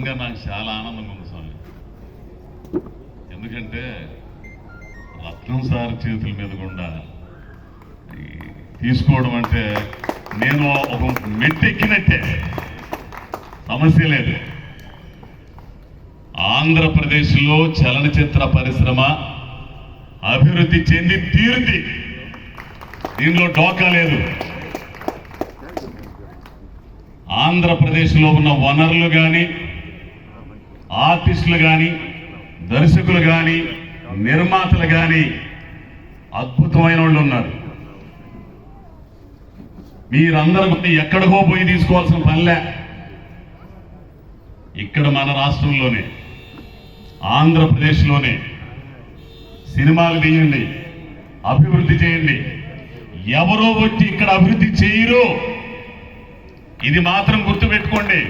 నిజంగా నాకు చాలా ఆనందంగా ఉంది స్వామి. ఎందుకంటే రత్నం సార్ చేతుల మీద గుండా తీసుకోవడం అంటే నేను ఒక మెట్టెక్కినట్టే. సమస్య లేదు. ఆంధ్రప్రదేశ్లో చలనచిత్ర పరిశ్రమ అభివృద్ధి చెంది తీరుంది. దీనిలో డోకా లేదు. ఆంధ్రప్రదేశ్లో ఉన్న వనరులు కానీ ఆర్టిస్టులు కానీ దర్శకులు కానీ నిర్మాతలు కానీ అద్భుతమైన వాళ్ళు ఉన్నారు. మీరందరూ ఎక్కడికో పోయి తీసుకోవాల్సిన పనిలే. ఇక్కడ మన రాష్ట్రంలోనే ఆంధ్రప్రదేశ్లోనే సినిమాలు తీయండి అభివృద్ధి చేయండి. ఎవరో వచ్చి ఇక్కడ అభివృద్ధి చేయరు ఇది మాత్రం గుర్తుపెట్టుకోండి.